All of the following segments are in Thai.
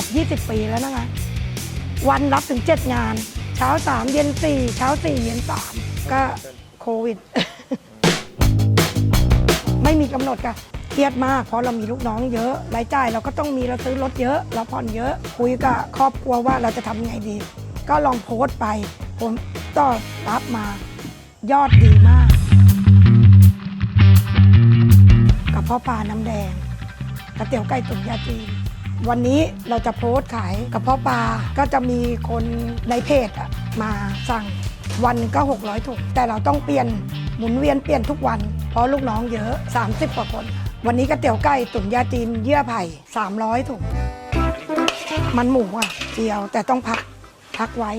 กับ 20 ปีแล้วนะคะ วันรับถึง 7 งาน เช้า 3 เย็น 4 เช้า 4 เย็น 3 ก็โควิด ไม่มีกำหนดค่ะเครียดมากเพราะเรามีลูกน้องเยอะรายจ่ายเราก็ต้องมีเราซื้อรถเยอะ เราผ่อนเยอะคุยกับครอบครัวว่าเราจะทำยังไงดี ก็ลองโพสต์ไป ผมก็รับมายอดดีมาก กับพ่อปลาน้ำแดงกระเตี๋ยวไก่ตุ๋นยาจีน วันนี้เราจะโพสต์ขายกับพ่อปลาก็จะมีคนในเพจมาสั่งวันก็600ถุงแต่เราต้องเปลี่ยนหมุนเวียนเปลี่ยนทุกวัน เพราะลูกน้องเยอะ 30 กว่าคน วันนี้กระเตี๋ยวไก่ตุ๋นยาจีนเยื่อไผ่ 300ถุงมันหมูอะเจียวแต่ต้องพักพักไว้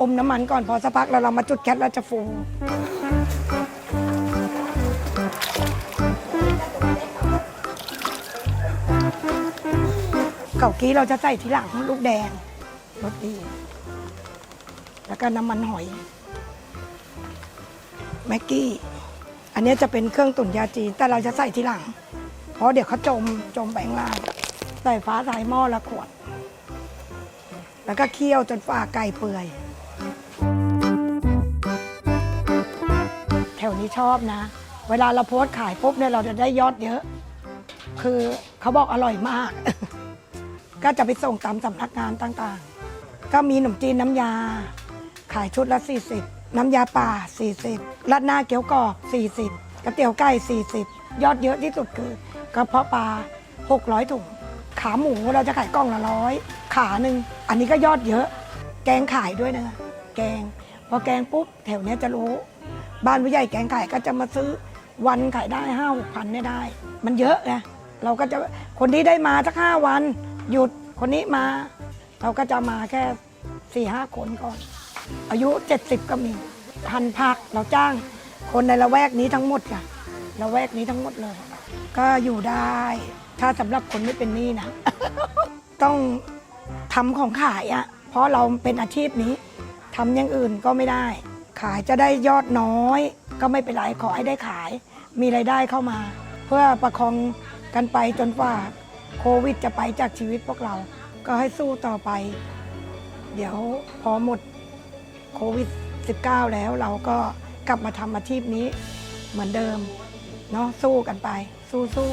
อมน้ำมันก่อนพอสักพักแล้วเรามาจุดแก๊สแล้วจะฟู เก่ากี้เราจะใส่ทีหลังลูกแดงรสดี แล้วก็น้ำมันหอยแม็กกี้ อันนี้จะเป็นเครื่องตุ๋นยาจีน แต่เราจะใส่ทีหลัง เพราะเดี๋ยวเขาจมจมแบงล่างใส่ฟ้าใสายหม้อละขวด แล้วก็เคี่ยวจนฝ่าไก่เปื่อย แถวนี้ชอบนะ เวลาเราโพสขายปุ๊บเนี่ยเราจะได้ยอดเยอะ คือเขาบอกอร่อยมาก ก็จะไปส่งตามสำนักงานต่างๆ ก็มีขนมจีนน้ำยา ขายชุดละ 40 น้ำยาป่า 40รัดหน้าเกี๊ยวกรอบ 40กระเตี๋ยวไก่ 40 ยอดเยอะที่สุดคือกระเพาะปลา 600ถุงขาหมูเราจะขายกล่องละร้อยขาหนึ่งอันนี้ก็ยอดเยอะ แกงขายด้วยนะแกง พอแกงปุ๊บแถวเนี้ยจะรู้ บ้านผู้ใหญ่แกงขายก็จะมาซื้อวันขายได้ห้าหกพันเนี่ยได้ มันเยอะไงเราก็จะคนที่ได้มาสักห้าวัน หยุดคนนี้มาเราก็จะมาแค่สี่ห้าคนก่อน อายุ 70 ก็มีพันพักเราจ้างคนในละแวกนี้ทั้งหมดค่ะละแวกนี้ทั้งหมดเลย ก็อยู่ได้ ถ้าสำหรับคนไม่เป็นหนี้นะ ต้องทำของขายอะ่ะเพราะเราเป็นอาชีพนี้ทำอย่างอื่นก็ไม่ได้ ขายจะได้ยอดน้อย ก็ไม่เป็นไรขอให้ได้ขาย มีไรายได้เข้ามา เพื่อประคองกันไปจนกว่า โควิดจะไปจากชีวิตพวกเรา ก็ให้สู้ต่อไป เดี๋ยวพอหมดโควิด -19 แล้วเราก็กลับมาทำอาชีพนี้เหมือนเดิม เนาะสู้กันไป สู้สู้